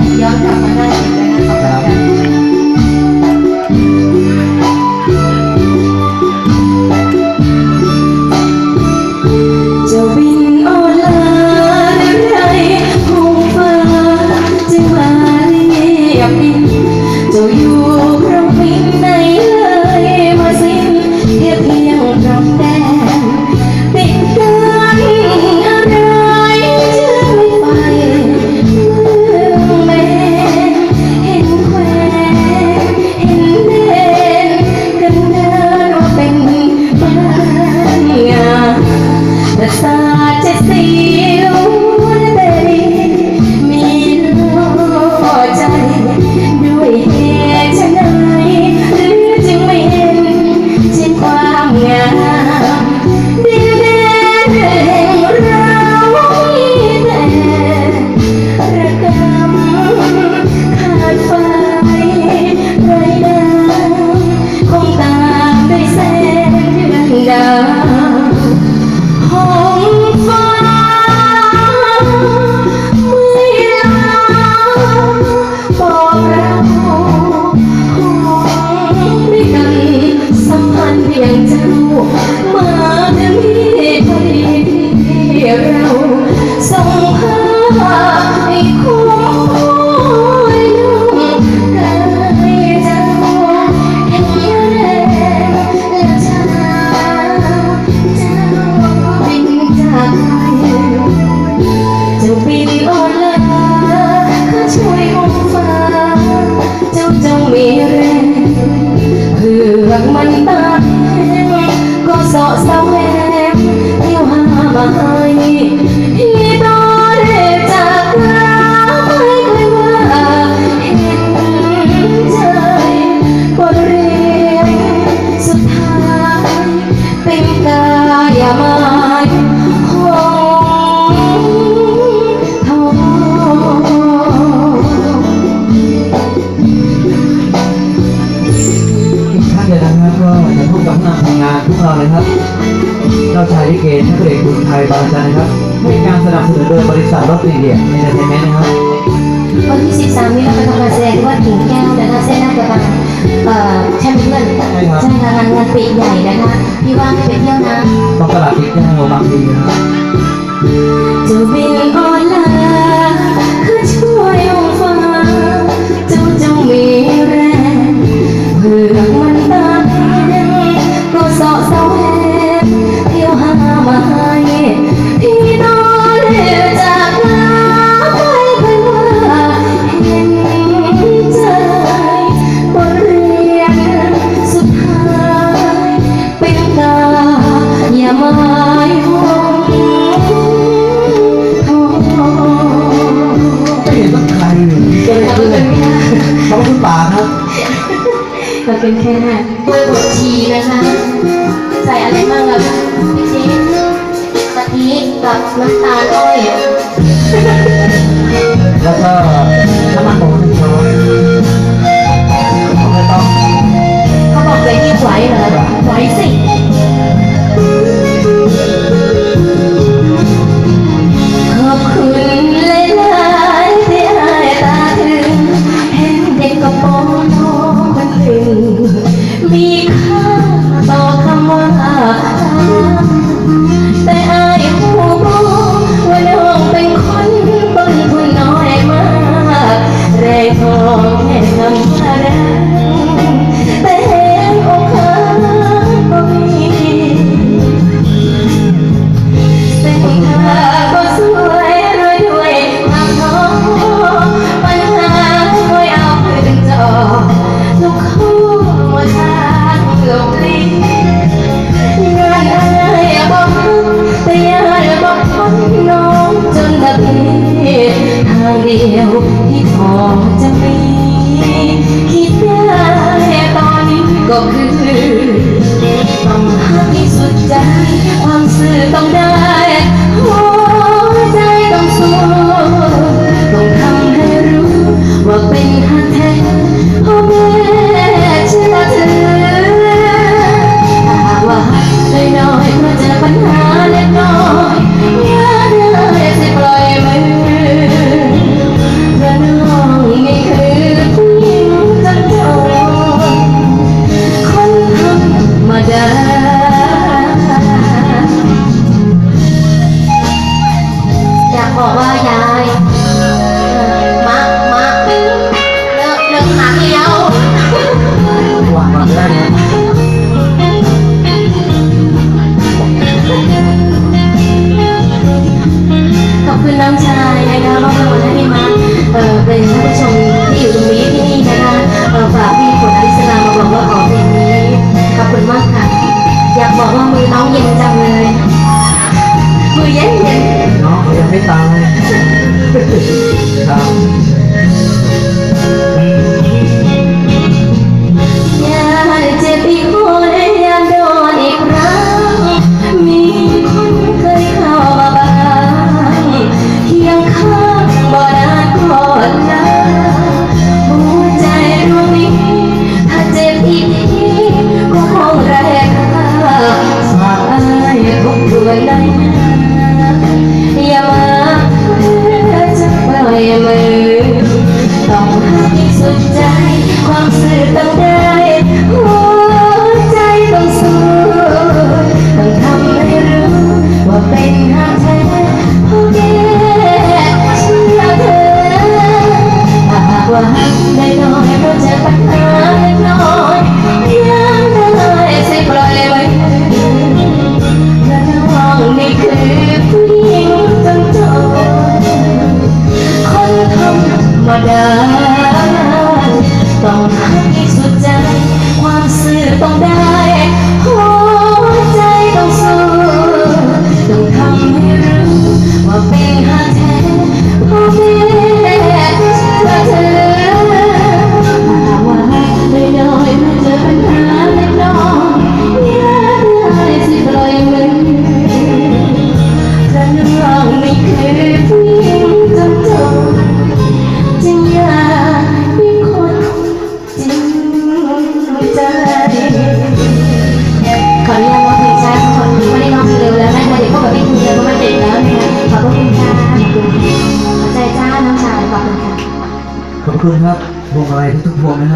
你要想参他 แสวงเที่ยวหามาให้ที่ตเหจากลาไปกลว่าเห็นใจบทเรียนสุดท้ายเป็นกามา สำนักทำงานทุกเราเลยครับ เจ้าชายลิเกนักเรียนกรุงไทยบางจันะครับให้การสนับสนุนโดยบริษัทรถเดียนในเทนมนต์นะครับ วันที่ 13 นี้เราจะทำการแสดงที่ว่ากิ่งแก้วแนะคะเส้นหน้ากระบังแชมเปี้ยใช่ค่ะงานงานปีใหญ่นะคะพี่ว่างไปเที่ยวนะต้องตลาดปิดแก้วบางทีนะครับ เนี่เป็นแค่เบอร์บทชีนะคะ ใส่อะไรบ้างล่ะคะพี่ชีกะทิกับน้ำตาลอ้อย แล้วก็น้ำมันหมูียวที่พอจะมีคิดได้ตอนนี้ก็คือ ต้องหักที่สุดใจ ความซื่อต้องได้ น้องชายนะคะมอบรางวัลให้พี่มาเอ่อเป็นท่านผู้ชมที่อยู่ตรงนี้ที่นี่นะคะเอ่อฝากพี่ผลอริสลามาบอกว่าขอเพลงนี้ขอบคุณมากค่ะ อยากบอกว่ามือน้องเย็นจ 宝贝 คืนครับบอกอะไรที่ทุกพวงนะฮะ